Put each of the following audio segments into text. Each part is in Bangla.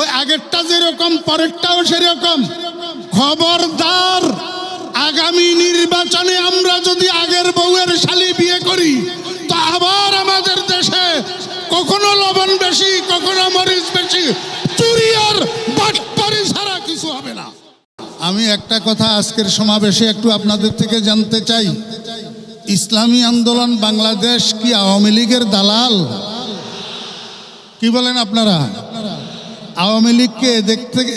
ওই আগেরটা যেরকম, পরেরটাও সেরকম। খবরদার, আগামী নির্বাচনে আমরা যদি আগের বউয়ের শালি বিয়ে করি, তো আবার আমাদের দেশে কখনো লবণ বেশি, কখনো মরিচ বেশি, চুরি আর বাটপারি ছাড়া কিছু হবে না। আমি একটা কথা আজকের সমাবেশে একটু আপনাদের থেকে জানতে চাই। ইসলামী আন্দোলন বাংলাদেশ কি আওয়ামী লীগের দালাল? কি বলেন আপনারা? আওয়ামী লীগকে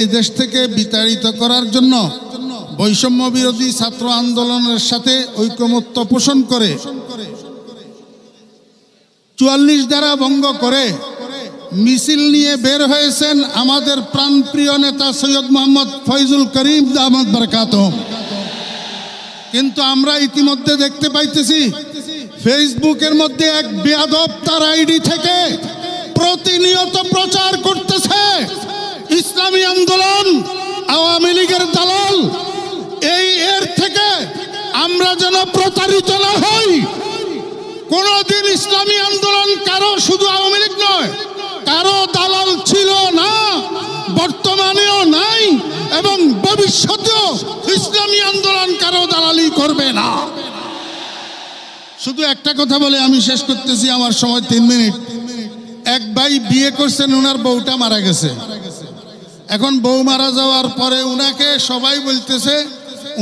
এদেশ থেকে বিতাড়িত করার জন্য বৈষম্য বিরোধী ছাত্র আন্দোলনের সাথে ঐকমত্য পোষণ করে চুয়াল্লিশ দ্বারা ভঙ্গ করে মিছিল নিয়ে বের হয়েছেন আমাদের প্রাণপ্রিয় নেতা সৈয়দ মোহাম্মদ ফয়জুল করিম আহমদ বরকাত কিন্তু আমরা ইতিমধ্যে দেখতে পাইতেছি ফেসবুকের মধ্যে এক বেয়াদব তার আইডি থেকে প্রতিনিয়ত প্রচার করতেছে ইসলামী আন্দোলন, আওয়ামী লীগের দালাল। এই এর থেকে আমরা যেন প্রতারিত না হই। কোনদিন ইসলামী আন্দোলন কারও শুধু আওয়ামী লীগ নয়, কারও দালাল ছিল না, বর্তমানেও নাই এবং ভবিষ্যতেও ইসলামী আন্দোলন কারও দালালি করবে না। শুধু একটা কথা বলে আমি শেষ করতেছি, আমার সময় তিন মিনিট। ভাই বিয়ে করছেন ওনার বউটা মারা গেছে। এখন বউ মারা যাওয়ার পরে উনাকে সবাই বলতেছে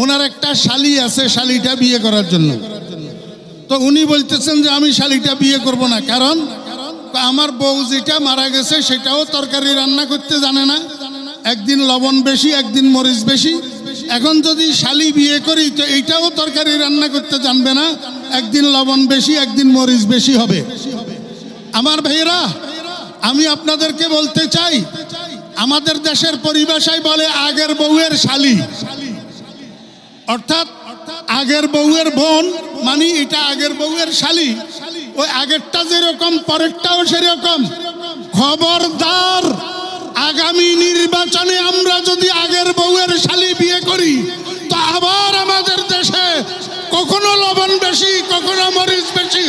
ওনার একটা শালি আছে, শালিটা বিয়ে করার জন্য। তো উনি বলতেছেন যে, আমি শালিটা বিয়ে করব না। কারণ, আমার বউ যেটা মারা গেছে, সেটাও তরকারি রান্না করতে জানে না। একদিন লবণ বেশি, একদিন মরিচ বেশি। এখন যদি শালি বিয়ে করি, তো এইটাও তরকারি রান্না করতে জানবে না। একদিন লবণ বেশি, একদিন মরিচ বেশি হবে। আমার ভাইয়েরা আমি আপনাদেরকে বলতে চাই, আমাদের দেশের পরিভাষায় বলে আগের বউয়ের শালি। অর্থাৎ আগের বউয়ের বোন মানে এটা আগের বউয়ের শালি। ওই আগেরটা যেরকম, পরেরটাও সেরকম। খবরদার, আগামী নির্বাচনে আমরা যদি আগের বউয়ের শালি বিয়ে করি, তো আবার আমাদের দেশে কখনো লবণ বেশি, কখনো মরিচ বেশি